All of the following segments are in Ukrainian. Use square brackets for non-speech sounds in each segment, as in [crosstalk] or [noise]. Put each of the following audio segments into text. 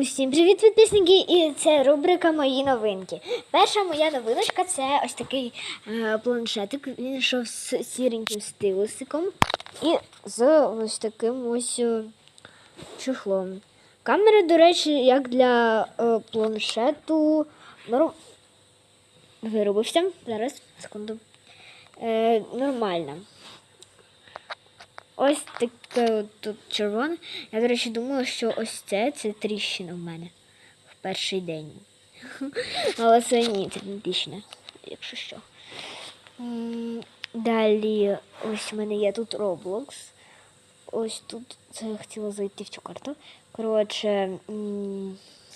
Усім привіт, підписники! І це рубрика Мої новинки. Перша моя новиночка це ось такий е, планшетик. Він йшов з сіреньким стилусиком і з ось таким ось е, чохлом. Камера, до речі, як для е, планшету. Норм... Виробився. Зараз, секунду. Е, нормально. Ось таке от тут червоне. Я, до речі, думала, що ось це це тріщина в мене в перший день. [laughs] Але це ні, це не тріщина, якщо що. Далі ось в мене є тут Roblox. Ось тут це я хотіла зайти в цю карту. Коротше,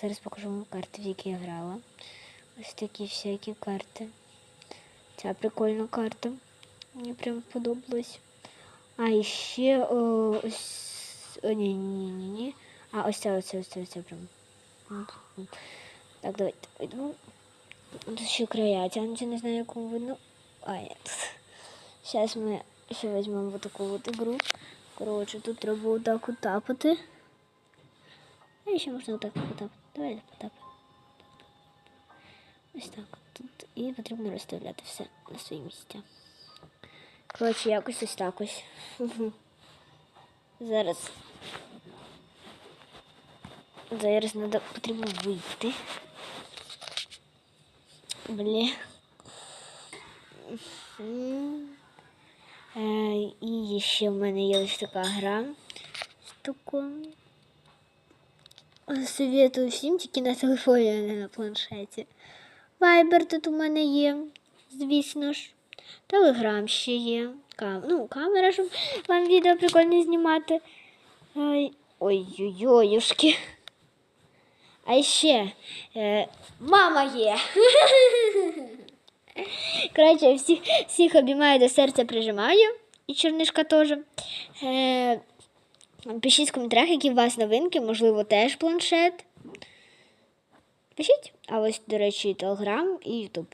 зараз покажу вам карти, в які я грала. Ось такі всякі карти. Ця прикольна карта. Мені прям подобалась. А ще о, ось. О, ні, ні, ні, ні. А ось це, ось це, ось це, ось це прям. Так, давайте вийдемо. Тут ще края тянуться, не знаю, якому видно. А, ні. Зараз ми ще візьмемо вот таку от ігру. Коротше, тут треба отак от тапати. А ще можна отак потапати. Давайте потапаємо. Ось так. Тут і потрібно розставляти все на свої місця. Коротше, якось ось так ось. Зараз. Зараз треба потрібно вийти. Мгм. Е, І ще в мене є ось така гра. Такою. Советую всім тільки на телефоні, а не на планшеті. Вайбер тут у мене є, звісно ж. Телеграм ще є. Кам... Ну, камера, щоб вам відео прикольно знімати. Ой, Ой-ой-ой, А ще е, мама є. [laughs] Коротше, всіх, всіх обіймаю до серця прижимаю. І чернишка теж. Е, пишіть в коментарях, які у вас новинки, можливо, теж планшет. Пишіть. А ось, до речі, Телеграм і Ютуб.